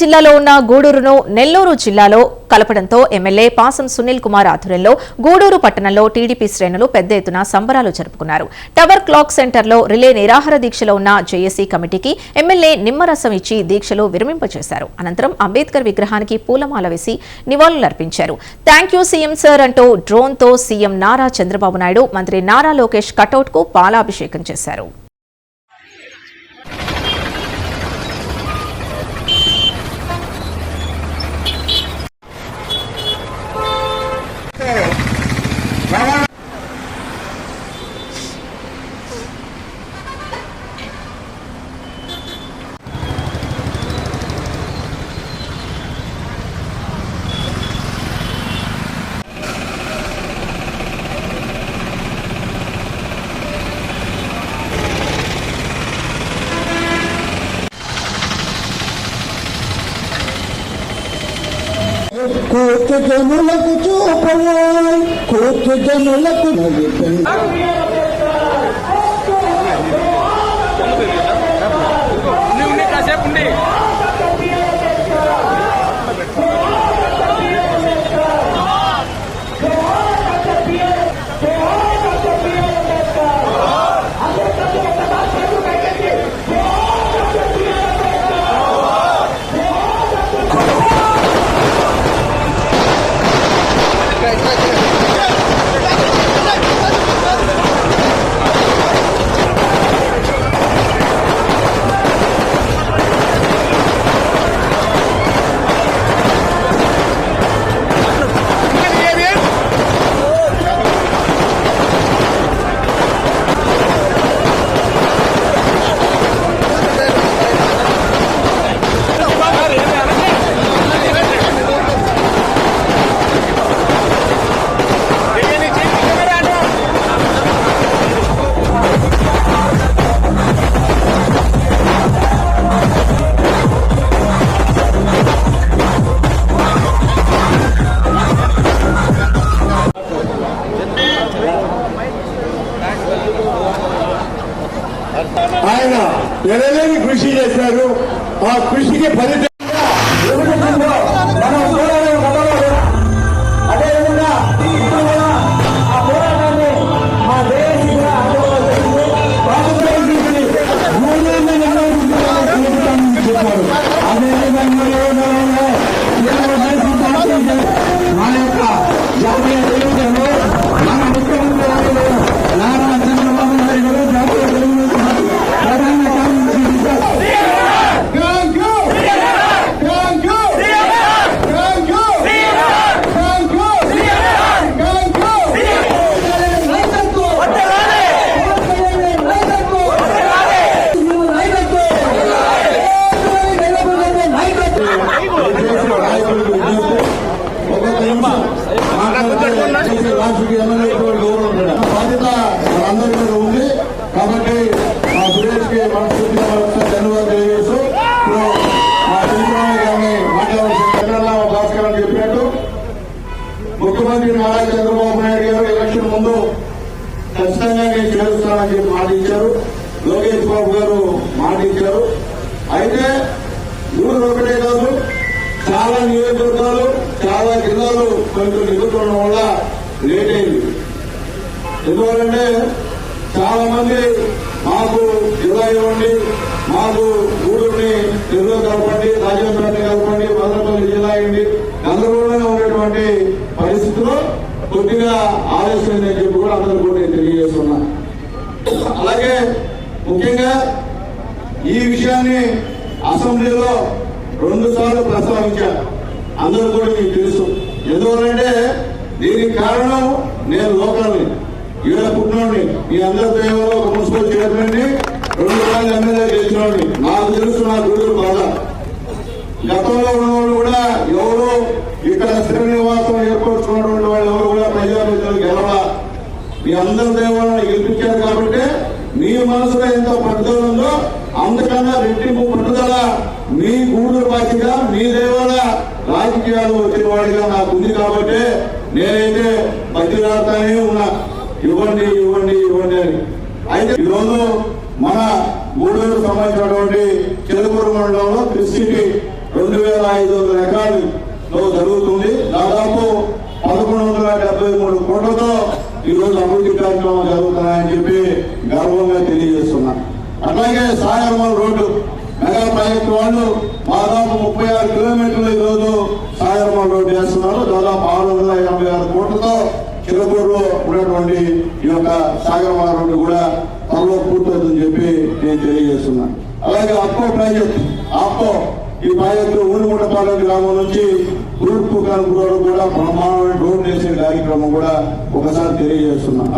జిల్లాలో ఉన్న గూడూరును నెల్లూరు జిల్లాలో కలపడంతో ఎమ్మెల్యే పాసం సునీల్ కుమార్ ఆధ్వర్యంలో గూడూరు పట్టణంలో టీడీపీ శ్రేణులు పెద్ద ఎత్తున సంబరాలు జరుపుకున్నారు. టవర్ క్లాక్ సెంటర్లో రిలే నిరాహార దీక్షలో ఉన్న జేఏసీ కమిటీకి ఎమ్మెల్యే నిమ్మరసం ఇచ్చి దీక్షలు విరమింపచేశారు. అనంతరం అంబేద్కర్ విగ్రహానికి పూలమాల వేసి నివాళులర్పించారు. థ్యాంక్ యూ సీఎం సార్ అంటూ డ్రోన్తో సీఎం నారా చంద్రబాబు నాయుడు మంత్రి నారా లోకేష్ కటౌట్కు పాలాభిషేకం చేశారు. Kutte nulla kutu, kutte nulla kutu, kutte nulla kutu, ఎనలేని కృషి చేశారు ఆ కృషికి ఫలితంగా ఎదుగుతుందో మనం పోరాడే మొదలు రాష్ట్రకి ఎమ్మెల్యేటువంటి గౌరవం కూడా బాధ్యత మనందరి మీద ఉంది. కాబట్టి మా సురేష్కి మనస్ఫూర్తిగా మరొకసారి ధన్యవాదాలు తెలియజేస్తూ మా చంద్రబాబు గారిని మాట్లాడాల్సిన చంద్రరామ భాస్కర్ అని చెప్పినట్టు ముఖ్యమంత్రి నారా చంద్రబాబు నాయుడు గారు ఎలక్షన్ ముందు ఖచ్చితంగా నేను చేరుస్తానని చెప్పి మాట ఇచ్చారు. లోకేష్ బాబు గారు మాట ఇచ్చారు. అయితే ఊరు ఒకటే కాదు చాలా నియోజకవర్గాలు చాలా జిల్లాలు కొంచెం ఎదుర్కొనడం వల్ల లేట్ అయింది ఎందువల్లంటే చాలా మంది మాకు జిల్లా ఇవ్వండి మాకు గూడూరుని తెలుగులో కలపండి రాజేంద్రాన్ని కలపండి మదనపల్లి జిల్లా అయింది గందరగోళంగా ఉన్నటువంటి పరిస్థితిలో కొద్దిగా ఆలస్యమైందని చెప్పి కూడా అందరూ కూడా నేను తెలియజేస్తున్నా. అలాగే ముఖ్యంగా ఈ విషయాన్ని అసెంబ్లీలో రెండు సార్లు ప్రస్తావించారు. అందరూ కూడా మీకు తెలుసు. ఎందువల్లంటే దీనికి కారణం నేను లోకల్ని. ఈడ పుట్టినోడిని. మీ అందరితో ఏమో ఒక మున్సిపల్ చైర్మన్ రెండు సార్లు ఎమ్మెల్యే గెలిచినోడిని నాకు తెలుసు నా గురువు బాధ. గతంలో ఉన్నవాళ్ళు కూడా ఎవరు ఇక్కడ శ్రీనివాసం ఏర్పరచుకున్నటువంటి వాళ్ళు ఎవరు కూడా ప్రజాప్రతినిధులు గెలవాల. మీ అందరి దేవాలను గెలిపించారు కాబట్టి మీ మనసులో ఎంత పట్టుదల ఉందో అంతకన్నా రెట్టింపు పట్టుదల మీ గూడూరు బాధ్యత మీ దేవాల రాజకీయాలు వచ్చిన వాడిగా నాకు ఉంది కాబట్టి నేనైతే బతిలాడుతానే ఉన్నా. ఇవ్వండి ఇవ్వండి ఇవ్వండి అని. అయితే ఈరోజు మన గూడూరు సంబంధించినటువంటి చెలుకూరు మండలంలో క్రిస్టికి రెండు వేల ఐదు వందల ఎకరాలలో జరుగుతుంది. దాదాపు పదకొండు వందల డెబ్బై మూడు కోట్లతో ఈరోజు అభివృద్ధి కార్యక్రమాలు జరుగుతున్నాయని చెప్పి గర్వంగా తెలియజేస్తున్నా. అట్లాగే సాగరమల్ రోడ్డు మెగా ప్రాజెక్టు వాళ్ళు దాదాపు ముప్పై ఆరు కిలోమీటర్లు ఈ రోజు సాగరమల్ రోడ్డు వేస్తున్నారు దాదాపు ఆరు వందల ఎనభై ఆరు కోట్లతో చిరకూరులో ఉన్నటువంటి ఈ యొక్క సాగరమల రోడ్డు కూడా త్వరలో పూర్తవుతుందని చెప్పి నేను తెలియజేస్తున్నాను. అలాగే అప్పో ప్రాజెక్ట్ అప్పో ఈ ప్రాజెక్టు ఊరుముండపాలెం గ్రామం నుంచి తూర్పు కనుపు కూడా బ్రహ్మాండ రోడ్ వేసే కార్యక్రమం కూడా ఒకసారి తెలియజేస్తున్నాను.